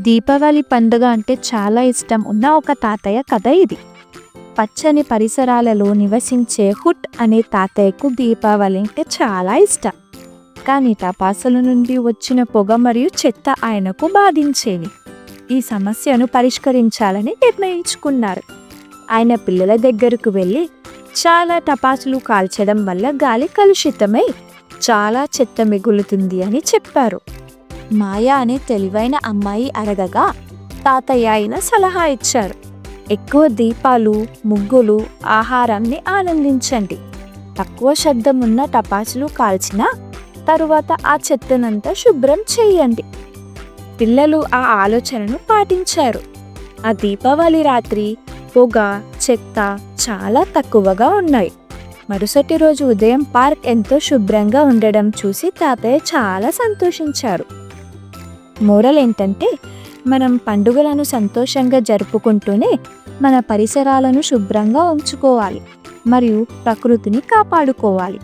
దీపావళి పండుగ అంటే చాలా ఇష్టం ఉన్న ఒక తాతయ్య కథ ఇది. పచ్చని పరిసరాలలో నివసించే హుట్ అనే తాతయ్యకు దీపావళి అంటే చాలా ఇష్టం. కానీ టపాసుల నుండి వచ్చిన పొగ మరియు చెత్త ఆయనకు బాధించేవి. ఈ సమస్యను పరిష్కరించాలని నిర్ణయించుకున్నారు. ఆయన పిల్లల దగ్గరకు వెళ్ళి చాలా టపాసులు కాల్చడం వల్ల గాలి కలుషితమై చాలా చెత్త మిగులుతుంది అని చెప్పారు. మాయా అనే తెలివైన అమ్మాయి అడగగా తాతయ్య ఆయన సలహా ఇచ్చారు. ఎక్కువ దీపాలు ముగ్గులు ఆహారాన్ని ఆనందించండి. తక్కువ శబ్దం ఉన్న టపాసులు కాల్చిన తరువాత ఆ చెత్తనంతా శుభ్రం చేయండి. పిల్లలు ఆ ఆలోచనను పాటించారు. ఆ దీపావళి రాత్రి పొగ చెత్త చాలా తక్కువగా ఉన్నాయి. మరుసటి రోజు ఉదయం పార్క్ ఎంతో శుభ్రంగా ఉండడం చూసి తాతయ్య చాలా సంతోషించారు. మోరల్ ఏంటంటే మనం పండుగలను సంతోషంగా జరుపుకుంటూనే మన పరిసరాలను శుభ్రంగా ఉంచుకోవాలి మరియు ప్రకృతిని కాపాడుకోవాలి.